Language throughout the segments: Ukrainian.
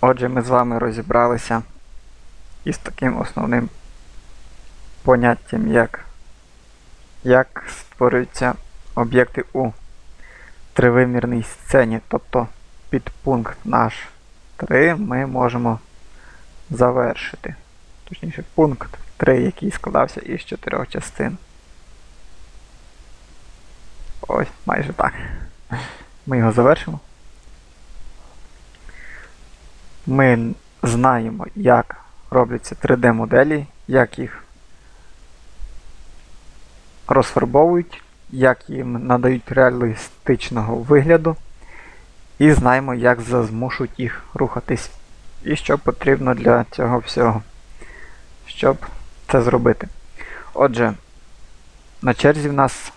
Отже, ми з вами розібралися із таким основним поняттям, як, як створюються об'єкти у тривимірній сцені. Тобто підпункт наш 3 ми можемо завершити. Точніше, пункт 3, який складався із чотирьох частин. Ось, майже так. Ми його завершимо. Ми знаємо, як робляться 3D-моделі, як їх розфарбовують, як їм надають реалістичного вигляду, і знаємо, як змушують їх рухатись. І що потрібно для цього всього, щоб це зробити. Отже, на черзі в нас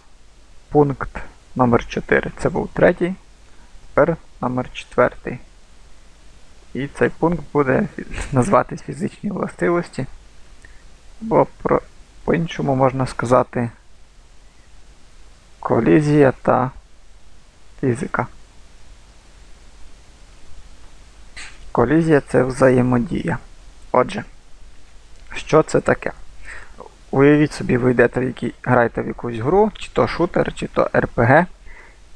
пункт номер 4 Це був третій, тепер номер четвертий. І цей пункт буде назватись фізичні властивості. Бо по-іншому можна сказати колізія та фізика. Колізія це взаємодія. Отже, що це таке? Уявіть собі, ви йдете в якій, граєте в якусь гру, чи то шутер, чи то РПГ,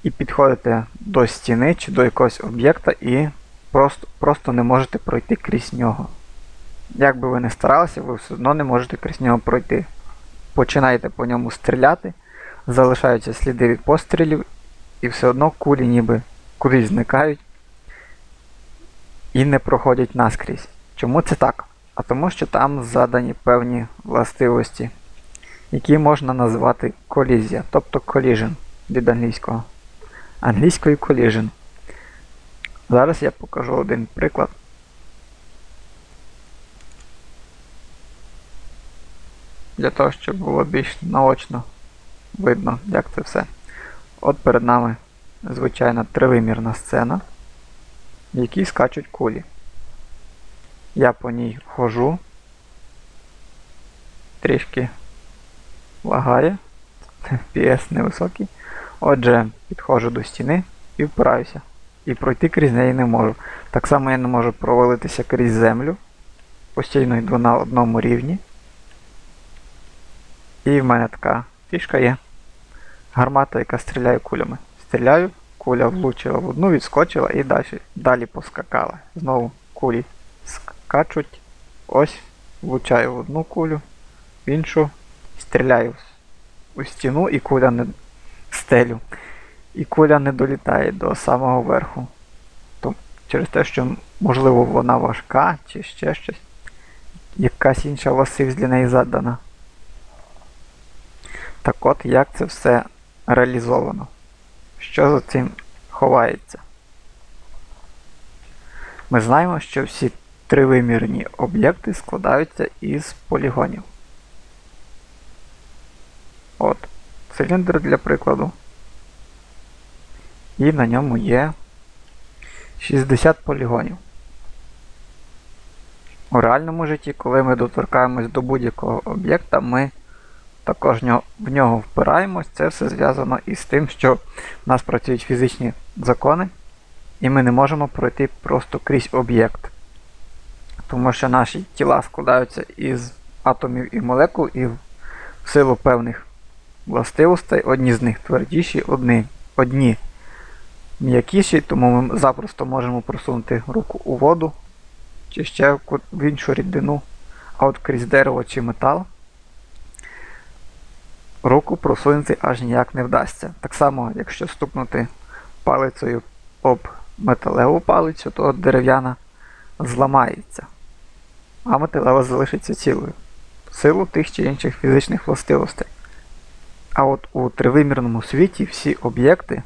і підходите до стіни чи до якогось об'єкта і просто просто не можете пройти крізь нього. Як би ви не старалися, ви все одно не можете крізь нього пройти. Починаєте по ньому стріляти, залишаються сліди від пострілів, і все одно кулі ніби кудись зникають і не проходять наскрізь. Чому це так? А тому, що там задані певні властивості, які можна назвати колізія, тобто collision від англійського. Англійської collision. Зараз я покажу один приклад. Для того, щоб було більш наочно видно, як це все. От перед нами звичайна тривимірна сцена, в якій скачуть кулі. Я по ній хожу, трішки лагає, FPS невисокий. Отже, підходжу до стіни і впираюся. І пройти крізь неї не можу. Так само я не можу провалитися крізь землю. Постійно йду на одному рівні. І в мене така фішка є. Гармата, яка стріляє кулями. Стріляю, куля влучила в одну, відскочила і далі далі поскакала. Знову кулі скачуть. Ось, влучаю в одну кулю, в іншу, стріляю у стіну і куля не стелю. І куля не долітає до самого верху. То, через те, що, можливо, вона важка чи ще щось. Якась інша властивість для неї задана. Так от, як це все реалізовано? Що за цим ховається? Ми знаємо, що всі тривимірні об'єкти складаються із полігонів. От, циліндр для прикладу. І на ньому є 60 полігонів. У реальному житті, коли ми доторкаємось до будь-якого об'єкта, ми також в нього впираємось. Це все зв'язано із тим, що в нас працюють фізичні закони, і ми не можемо пройти просто крізь об'єкт. Тому що наші тіла складаються із атомів і молекул, і в силу певних властивостей, одні з них твердіші, одні, одні м'якіші, тому ми запросто можемо просунути руку у воду чи ще в іншу рідину, а от крізь дерево чи метал руку просунути аж ніяк не вдасться. Так само, якщо стукнути палицею об металеву палицю, то дерев'яна зламається, а металева залишиться цілою. В силу тих чи інших фізичних властивостей. А от у тривимірному світі всі об'єкти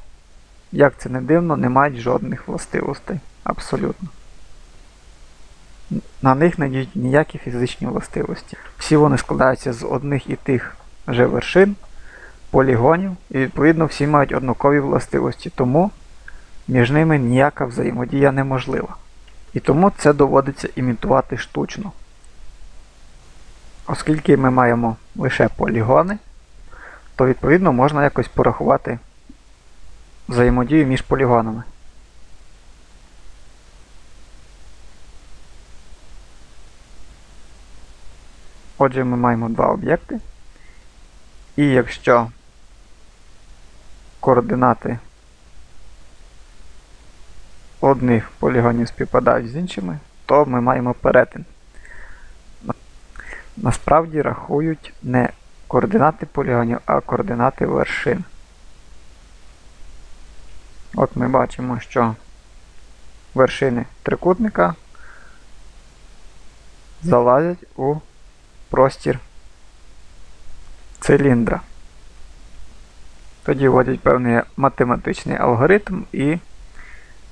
як це не дивно, не мають жодних властивостей. Абсолютно. На них не діють ніякі фізичні властивості. Всі вони складаються з одних і тих же вершин, полігонів, і відповідно всі мають однакові властивості, тому між ними ніяка взаємодія неможлива. І тому це доводиться імітувати штучно. Оскільки ми маємо лише полігони, то відповідно можна якось порахувати взаємодію між полігонами. Отже, ми маємо два об'єкти. І якщо координати одних полігонів співпадають з іншими, то ми маємо перетин. Насправді рахують не координати полігонів, а координати вершин. От ми бачимо, що вершини трикутника залазять у простір циліндра. Тоді вводять певний математичний алгоритм і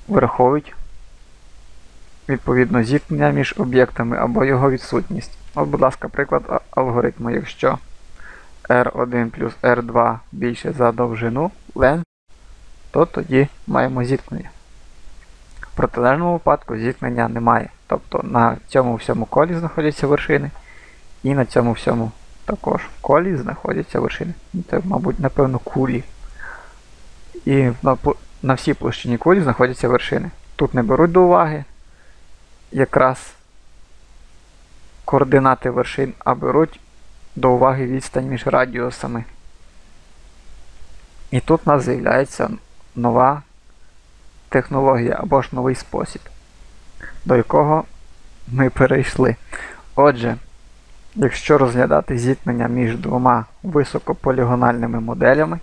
враховують відповідно зіткнення між об'єктами або його відсутність. От, будь ласка, приклад алгоритму. Якщо R1 плюс R2 більше за довжину len, то тоді маємо зіткнення. В протилежному випадку зіткнення немає. Тобто на цьому всьому колі знаходяться вершини, і на цьому всьому також колі знаходяться вершини. Це, мабуть, напевно, кулі. І на, на всій площині кулі знаходяться вершини. Тут не беруть до уваги якраз координати вершин, а беруть до уваги відстань між радіусами. І тут у нас з'являється нова технологія або ж новий спосіб, до якого ми перейшли. Отже, якщо розглядати зіткнення між двома високополігональними моделями,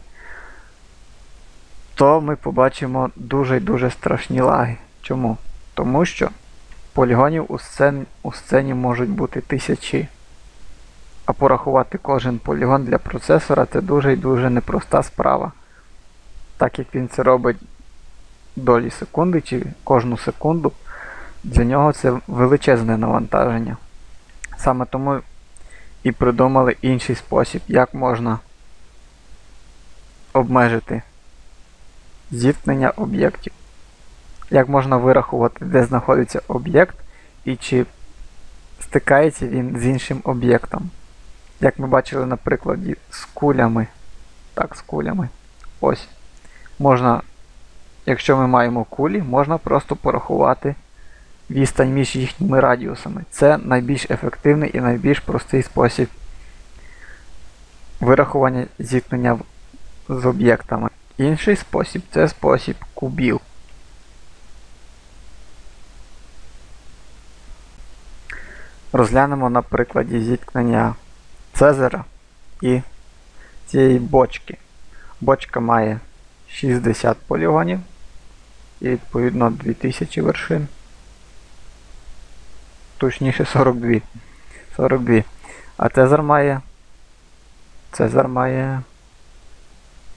то ми побачимо дуже дуже страшні лаги. Чому? Тому що полігонів у сцені, у сцені можуть бути тисячі. А порахувати кожен полігон для процесора це дуже і дуже непроста справа. Так як він це робить долі секунди чи кожну секунду, для нього це величезне навантаження. Саме тому і придумали інший спосіб, як можна обмежити зіткнення об'єктів. Як можна вирахувати, де знаходиться об'єкт і чи стикається він з іншим об'єктом. Як ми бачили на прикладі з кулями. Так, з кулями. Ось. Можна, якщо ми маємо кулі, можна просто порахувати відстань між їхніми радіусами. Це найбільш ефективний і найбільш простий спосіб вирахування зіткнення з об'єктами. Інший спосіб це спосіб кубів. Розглянемо на прикладі зіткнення Цезера і цієї бочки. Бочка має 60 полігонів і відповідно 2000 вершин. Точніше 42. 42. А Цезар має. Цезар має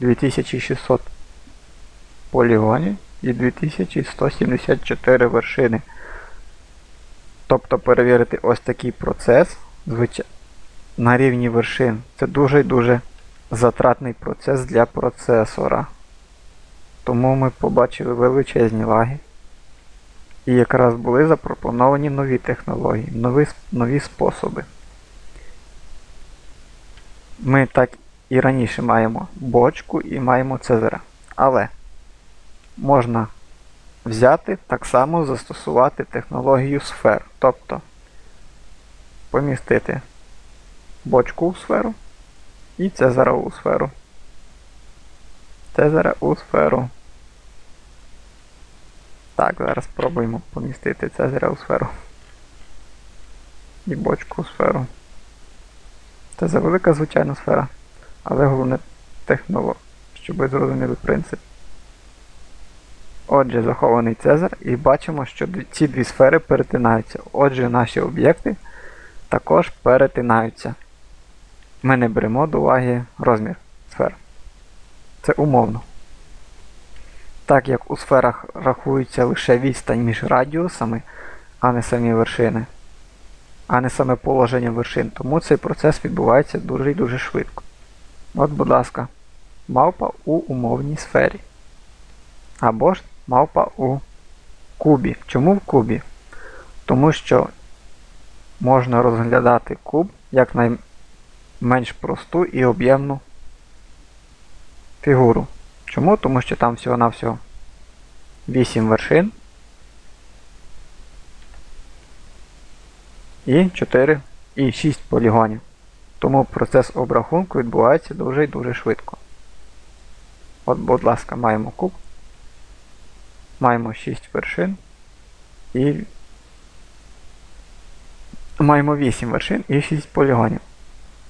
2600 полігонів і 2174 вершини. Тобто перевірити ось такий процес на рівні вершин. Це дуже дуже затратний процес для процесора. Тому ми побачили величезні лаги. І якраз були запропоновані нові технології, нові, нові способи. Ми так і раніше маємо бочку і маємо цезера. Але можна взяти так само застосувати технологію сфер. Тобто помістити бочку у сферу і цезера у сферу. Цезера у сферу. Так, зараз спробуємо помістити цезаря у сферу. І бочку у сферу. Це за велика звичайна сфера. Але головне технолог, щоб ви зрозуміли принцип. Отже, захований цезар, і бачимо, що ці дві сфери перетинаються. Отже, наші об'єкти також перетинаються. Ми не беремо до уваги розмір сфер. Це умовно. Так як у сферах рахується лише відстань між радіусами, а не самі вершини, а не саме положення вершин, тому цей процес відбувається дуже і дуже швидко. От, будь ласка, мавпа у умовній сфері. Або ж мавпа у кубі. Чому в кубі? Тому що можна розглядати куб як найменш просту і об'ємну фігуру. Чому? Тому що там всього-навсього 8 вершин і 4 і 6 полігонів. Тому процес обрахунку відбувається дуже і дуже швидко. От, будь ласка, маємо куб. Маємо 6 вершин і маємо 8 вершин і 6 полігонів.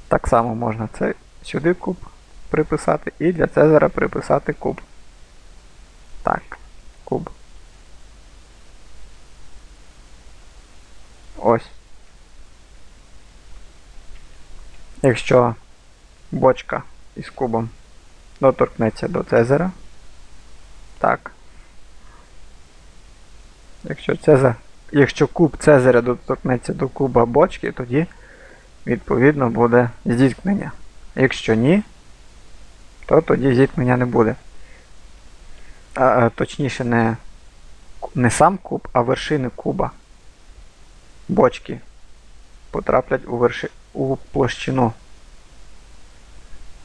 Так само можна це сюди куб приписати і для Цезара приписати куб. Так, куб. Ось. Якщо бочка із кубом доторкнеться до Цезара. Так. Якщо Цезар, якщо куб Цезаря доторкнеться до куба бочки, тоді відповідно буде зіткнення. Якщо ні, то тоді зіткнення не буде. А, Точніше, не, не сам куб, а вершини куба. Бочки потраплять у, верши, у площину,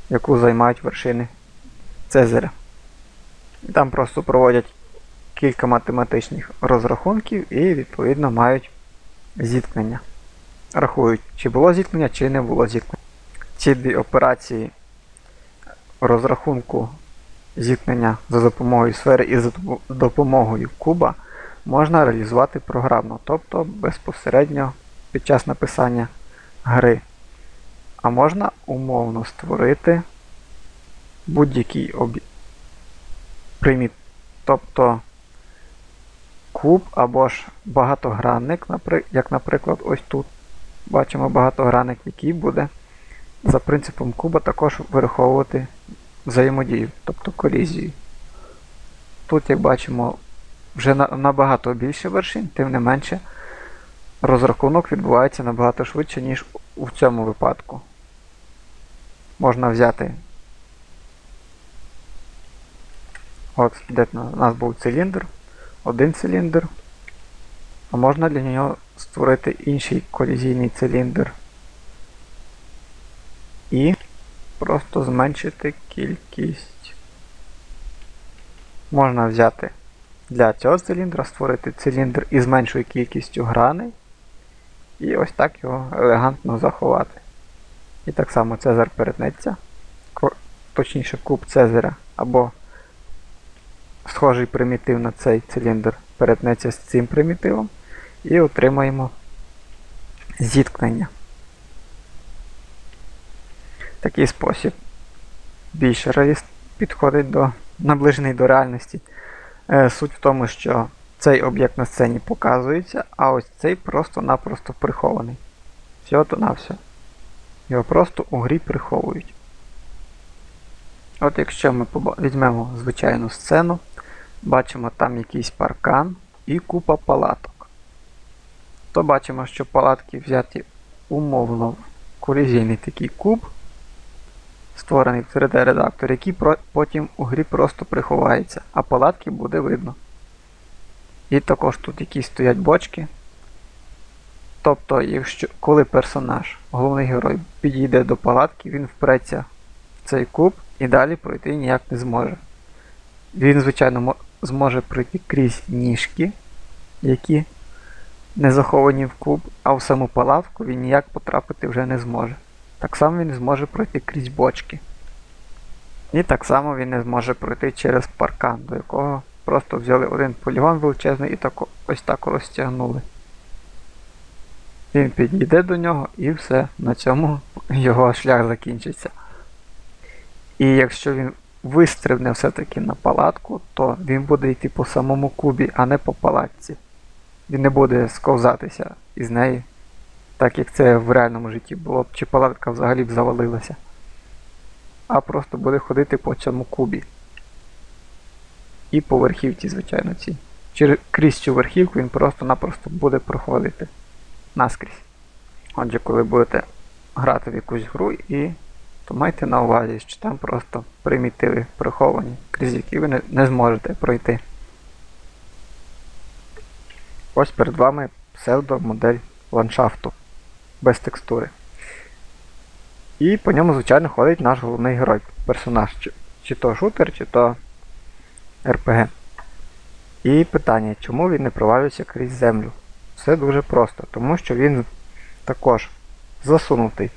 яку займають вершини Цезаря. Там просто проводять кілька математичних розрахунків і, відповідно, мають зіткнення. Рахують, чи було зіткнення, чи не було зіткнення. Ці дві операції розрахунку зіткнення за допомогою сфери і за допомогою куба можна реалізувати програмно, тобто безпосередньо під час написання гри. А можна умовно створити будь-який об'єкт. Приміт. Тобто куб або ж багатогранник, як, наприклад, ось тут. Бачимо багатогранник, який буде за принципом куба також вираховувати взаємодію, тобто колізію. Тут, як бачимо, вже набагато більше вершин, тим не менше розрахунок відбувається набагато швидше, ніж у цьому випадку. Можна взяти. От, де у нас був циліндр, один циліндр, а можна для нього створити інший колізійний циліндр і просто зменшити кількість. Можна взяти для цього циліндра, створити циліндр із меншою кількістю граней. І ось так його елегантно заховати. І так само Цезар перетнеться, точніше куб Цезаря, або схожий примітив на цей циліндр перетнеться з цим примітивом і отримаємо зіткнення. Такий спосіб більше реаліст підходить до наближений до реальності. Е, суть в тому, що цей об'єкт на сцені показується, а ось цей просто-напросто прихований. Всього то на все. Його просто у грі приховують. От якщо ми візьмемо звичайну сцену, бачимо там якийсь паркан і купа палаток, то бачимо, що палатки взяті умовно в колізійний такий куб створений в 3D-редактор, який потім у грі просто приховається, а палатки буде видно. І також тут якісь стоять бочки. Тобто, якщо, коли персонаж, головний герой, підійде до палатки, він впреться в цей куб і далі пройти ніяк не зможе. Він, звичайно, зможе пройти крізь ніжки, які не заховані в куб, а в саму палатку він ніяк потрапити вже не зможе. Так само він зможе пройти крізь бочки. І так само він не зможе пройти через паркан, до якого просто взяли один полігон величезний і так, ось так розтягнули. Він підійде до нього і все, на цьому його шлях закінчиться. І якщо він вистрибне все-таки на палатку, то він буде йти по самому кубі, а не по палатці. Він не буде сковзатися із неї так як це в реальному житті було б, чи палатка взагалі б завалилася. А просто буде ходити по цьому кубі. І по верхівці, звичайно, ці. Через крізь цю верхівку він просто-напросто буде проходити наскрізь. Отже, коли будете грати в якусь гру, і то майте на увазі, що там просто примітиви приховані, крізь які ви не, не зможете пройти. Ось перед вами псевдомодель ландшафту без текстури. І по ньому, звичайно, ходить наш головний герой, персонаж, чи, чи то шутер, чи то РПГ. І питання, чому він не провалюється крізь землю? Все дуже просто, тому що він також засунутий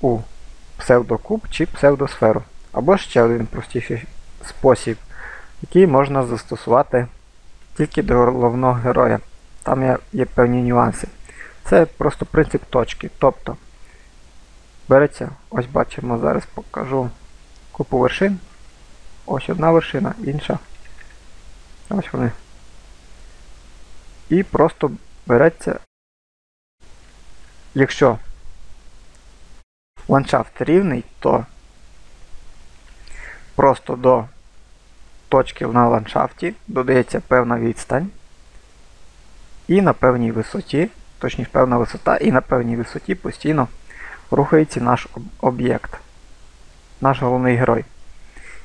у псевдокуб чи псевдосферу. Або ще один простіший спосіб, який можна застосувати тільки до головного героя. Там є, є певні нюанси. Це просто принцип точки. Тобто береться, ось бачимо, зараз покажу купу вершин. Ось одна вершина, інша. Ось вони. І просто береться, якщо ландшафт рівний, то просто до точки на ландшафті додається певна відстань. І на певній висоті, точніше певна висота, і на певній висоті постійно рухається наш об'єкт, наш головний герой.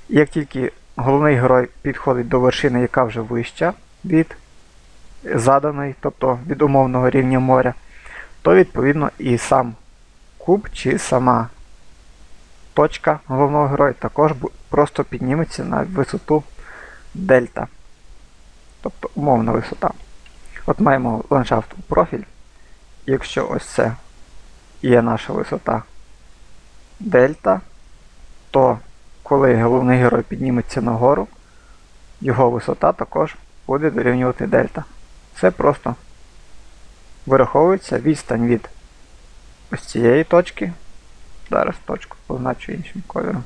І як тільки головний герой підходить до вершини, яка вже вища від заданої, тобто від умовного рівня моря, то відповідно і сам куб чи сама точка головного героя також просто підніметься на висоту дельта. Тобто умовна висота. От маємо ландшафт у профіль. Якщо ось це є наша висота дельта, то коли головний герой підніметься нагору, його висота також буде дорівнювати дельта. Це просто вираховується відстань від ось цієї точки. Зараз точку позначу іншим кольором.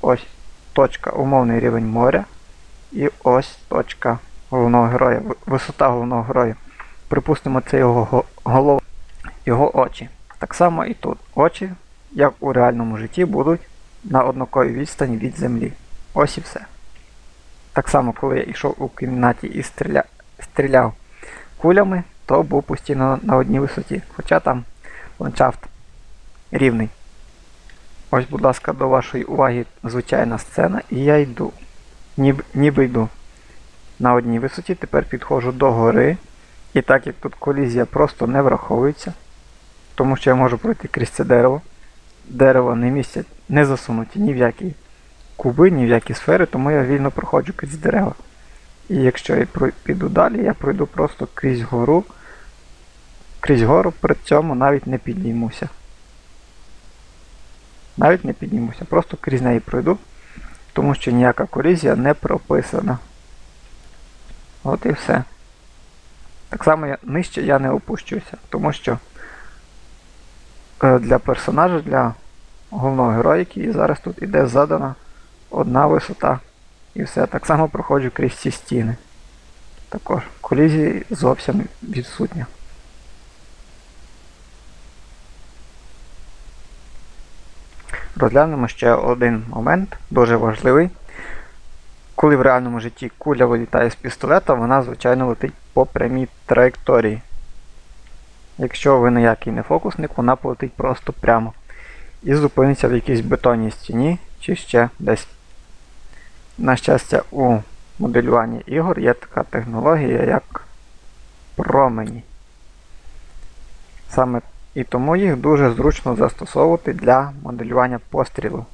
Ось точка умовний рівень моря. І ось точка головного героя, висота головного героя. Припустимо, це його голова, його очі. Так само і тут. Очі, як у реальному житті, будуть на однаковій відстані від землі. Ось і все. Так само, коли я йшов у кімнаті і стріля... стріляв кулями, то був постійно на одній висоті. Хоча там ландшафт рівний. Ось, будь ласка, до вашої уваги звичайна сцена, і я йду. Ніби, ніби йду. На одній висоті тепер підходжу до гори. І так як тут колізія просто не враховується, тому що я можу пройти крізь це дерево. Дерево не містять, не засунуті ні в які куби, ні в які сфери, тому я вільно проходжу крізь дерева. І якщо я піду далі, я пройду просто крізь гору, крізь гору, при цьому навіть не піднімуся. Навіть не піднімуся, просто крізь неї пройду, тому що ніяка колізія не прописана. От і все. Так само нижче я не опущуся, тому що е, для персонажа, для головного героя, який зараз тут іде задана одна висота. І все. Так само проходжу крізь ці стіни. Також колізії зовсім відсутня. Розглянемо ще один момент, дуже важливий. Коли в реальному житті куля вилітає з пістолета, вона, звичайно, летить по прямій траєкторії. Якщо ви ніякий не фокусник, вона полетить просто прямо. І зупиниться в якійсь бетонній стіні чи ще десь. На щастя, у моделюванні ігор є така технологія, як промені. Саме і тому їх дуже зручно застосовувати для моделювання пострілу.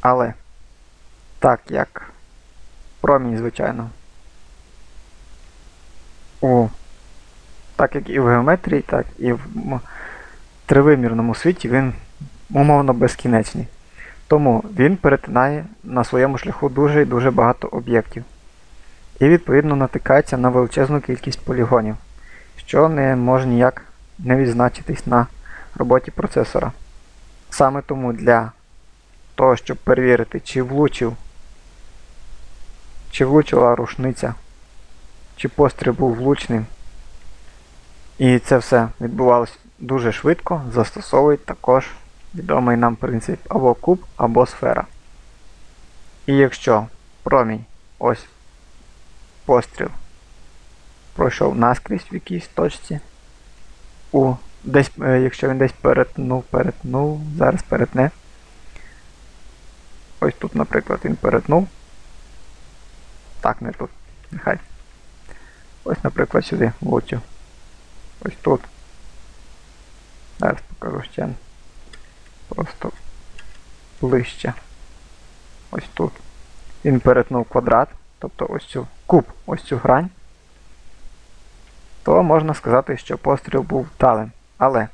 Але, так як промінь, звичайно, у, так як і в геометрії, так і в тривимірному світі він умовно безкінечний. Тому він перетинає на своєму шляху дуже і дуже багато об'єктів. І відповідно натикається на величезну кількість полігонів що не може ніяк не відзначитись на роботі процесора. Саме тому для того, щоб перевірити, чи влучив, чи влучила рушниця, чи постріл був влучним, і це все відбувалося дуже швидко, застосовують також відомий нам принцип або куб, або сфера. І якщо промінь ось постріл пройшов наскрізь в якійсь точці. У, десь, е, Якщо він десь перетнув, перетнув, зараз перетне. Ось тут, наприклад, він перетнув. Так, не тут. Нехай. Ось, наприклад, сюди влучив. Ось тут. Зараз покажу ще. Просто ближче. Ось тут. Він перетнув квадрат, тобто ось цю куб, ось цю грань. то можна сказати, що постріл був вдалим. Але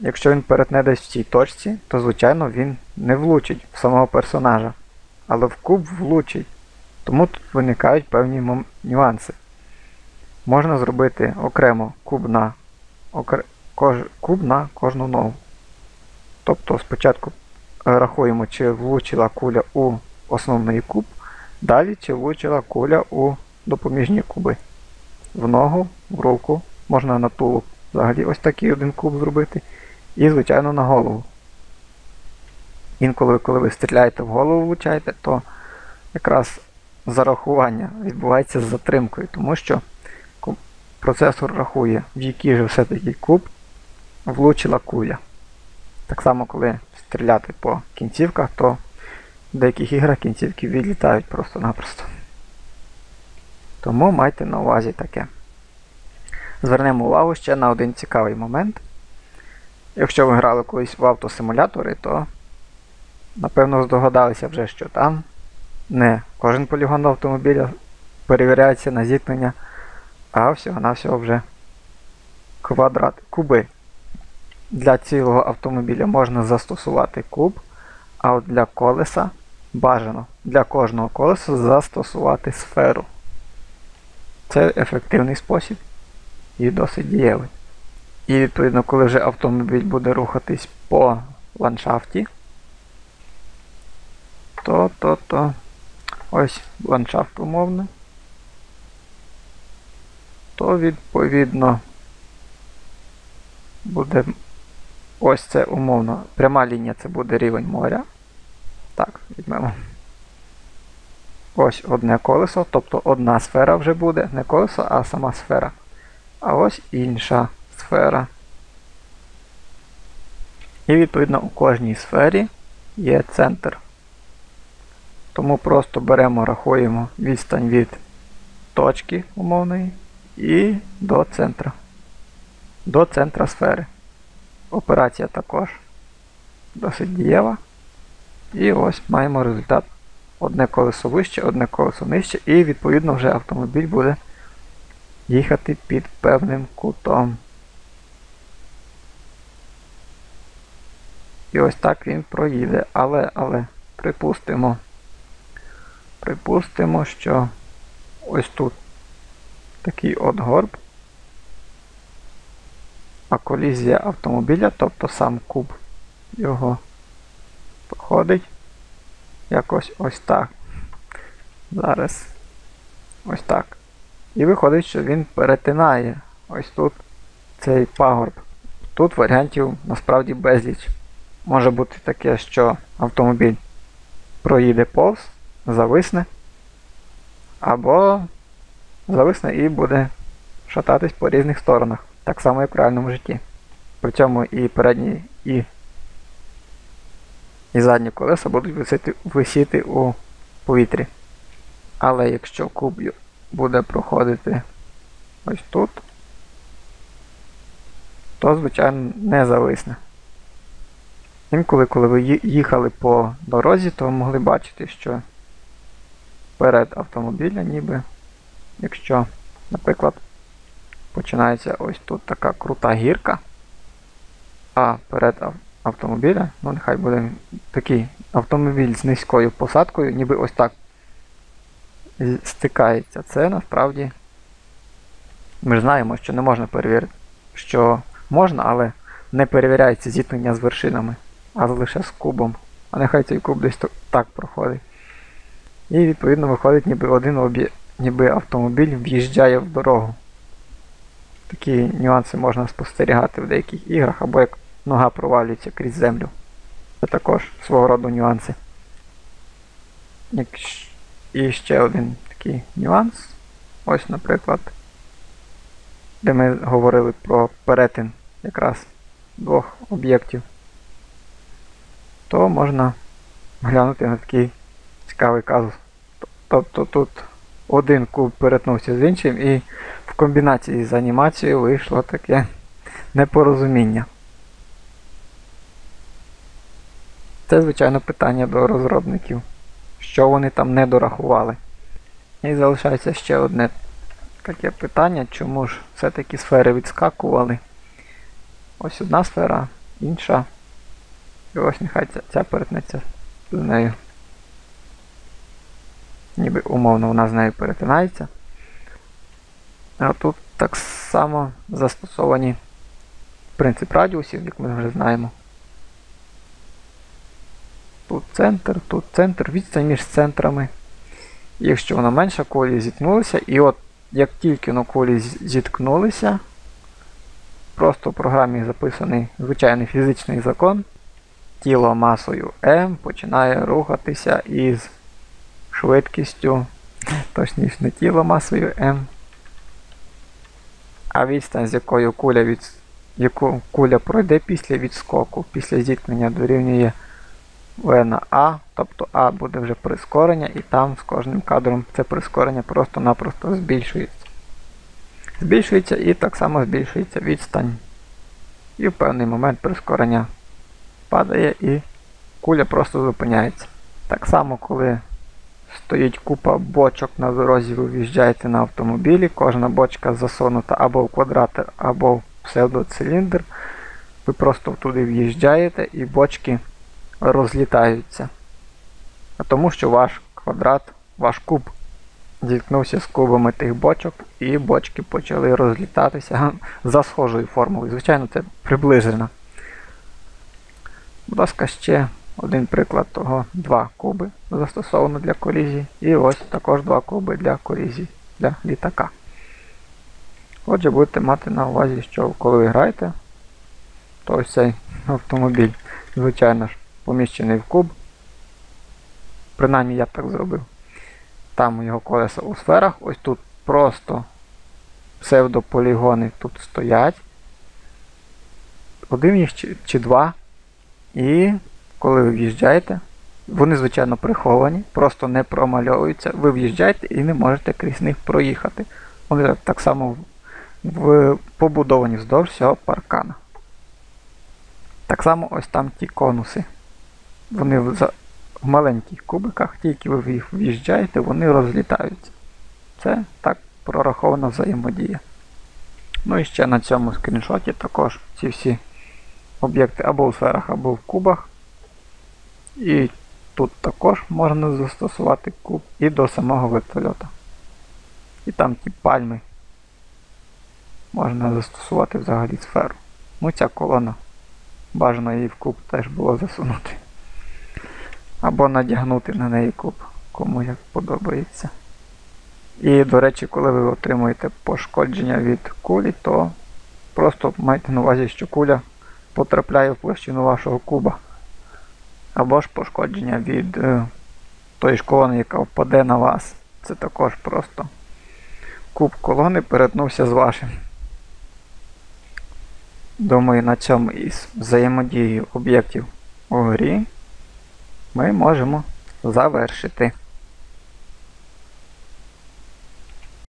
якщо він перетне десь в цій точці, то звичайно він не влучить в самого персонажа, але в куб влучить. Тому тут виникають певні нюанси. Можна зробити окремо куб на, окр... кож... куб на кожну ногу. Тобто спочатку е, рахуємо, чи влучила куля у основний куб, далі чи влучила куля у допоміжні куби. В ногу, в руку, можна на тулуб взагалі ось такий один куб зробити. І, звичайно, на голову. Інколи, коли ви стріляєте в голову влучаєте, то якраз зарахування відбувається з затримкою, тому що процесор рахує, в який же все-таки куб влучила куля. Так само, коли стріляти по кінцівках, то в деяких іграх кінцівки відлітають просто-напросто. Тому майте на увазі таке. Звернемо увагу ще на один цікавий момент. Якщо ви грали колись в автосимулятори, то напевно здогадалися вже, що там не кожен полігон автомобіля перевіряється на зіткнення, а всього-навсього вже квадрат, куби. Для цілого автомобіля можна застосувати куб, а от для колеса бажано для кожного колеса застосувати сферу. Це ефективний спосіб і досить дієвий. І відповідно, коли вже автомобіль буде рухатись по ландшафті, то, то, то ось ландшафт умовний, то відповідно буде ось це умовно. Пряма лінія це буде рівень моря. Так, візьмемо. Ось одне колесо, тобто одна сфера вже буде, не колесо, а сама сфера. А ось інша сфера. І відповідно у кожній сфері є центр. Тому просто беремо, рахуємо відстань від точки умовної і до центра. До центра сфери. Операція також досить дієва. І ось маємо результат. Одне колесо вище, одне колесо нижче, і відповідно вже автомобіль буде їхати під певним кутом. І ось так він проїде. Але, але, припустимо, припустимо, що ось тут такий от горб, а колізія автомобіля, тобто сам куб його проходить якось ось так. Зараз ось так. І виходить, що він перетинає ось тут цей пагорб. Тут варіантів насправді безліч. Може бути таке, що автомобіль проїде повз, зависне, або зависне і буде шататись по різних сторонах, так само як в реальному житті. При цьому і передні, і, і задні колеса будуть висіти, висіти у повітрі. Але якщо куб буде проходити ось тут, то, звичайно, не зависне. Інколи, коли ви їхали по дорозі, то ви могли бачити, що перед автомобіля ніби, якщо, наприклад, починається ось тут така крута гірка, а перед автомобіля, ну нехай буде такий автомобіль з низькою посадкою, ніби ось так стикається. Це насправді ми ж знаємо, що не можна перевірити, що можна, але не перевіряється зіткнення з вершинами, а лише з кубом. А нехай цей куб десь так проходить. І відповідно виходить, ніби один об'є... ніби автомобіль в'їжджає в дорогу. Такі нюанси можна спостерігати в деяких іграх, або як нога провалюється крізь землю. Це також свого роду нюанси. І ще один такий нюанс. Ось, наприклад, де ми говорили про перетин якраз двох об'єктів, то можна глянути на такий цікавий казус. Тобто тут один куб перетнувся з іншим і в комбінації з анімацією вийшло таке непорозуміння. Це, звичайно, питання до розробників що вони там не дорахували. І залишається ще одне таке питання, чому ж все-таки сфери відскакували. Ось одна сфера, інша. І ось нехай ця, ця перетнеться з нею. Ніби умовно вона з нею перетинається. А тут так само застосовані принцип радіусів, як ми вже знаємо. Тут центр, тут центр, відстань між центрами. Якщо воно менше, колії зіткнулися, і от як тільки на колії зіткнулися, просто в програмі записаний звичайний фізичний закон, тіло масою m починає рухатися із швидкістю, точніше не тіло масою m, а відстань, з якою куля від, яку куля пройде після відскоку, після зіткнення дорівнює v на А, тобто А буде вже прискорення, і там з кожним кадром це прискорення просто-напросто збільшується. Збільшується і так само збільшується відстань. І в певний момент прискорення падає і куля просто зупиняється. Так само, коли стоїть купа бочок на дорозі, ви в'їжджаєте на автомобілі, кожна бочка засунута або в квадрат, або в псевдоциліндр. Ви просто туди в'їжджаєте і бочки розлітаються. А тому що ваш квадрат, ваш куб зіткнувся з кубами тих бочок, і бочки почали розлітатися за схожою формулою. Звичайно, це приближено. Будь ласка, ще один приклад того. Два куби застосовано для колізії. І ось також два куби для колізії для літака. Отже, будете мати на увазі, що коли ви граєте, то ось цей автомобіль, звичайно ж, поміщений в куб. Принаймні я так зробив. Там його колеса у сферах. Ось тут просто псевдополігони тут стоять. Один їх чи, чи два. І коли ви в'їжджаєте, вони, звичайно, приховані, просто не промальовуються. Ви в'їжджаєте і не можете крізь них проїхати. Вони так само в, побудовані вздовж цього паркана. Так само ось там ті конуси. Вони в, в маленьких кубиках, тільки ви їх в'їжджаєте, вони розлітаються. Це так прорахована взаємодія. Ну і ще на цьому скріншоті також ці всі об'єкти або у сферах, або в кубах. І тут також можна застосувати куб і до самого вертольота. І там ті пальми можна застосувати взагалі сферу. Ну ця колона бажано її в куб теж було засунути. Або надягнути на неї куб, кому як подобається. І, до речі, коли ви отримуєте пошкодження від кулі, то просто майте на увазі, що куля потрапляє в площину вашого куба. Або ж пошкодження від е, тої ж колони, яка впаде на вас. Це також просто куб колони перетнувся з вашим. Думаю, на цьому із взаємодією об'єктів у грі ми можемо завершити.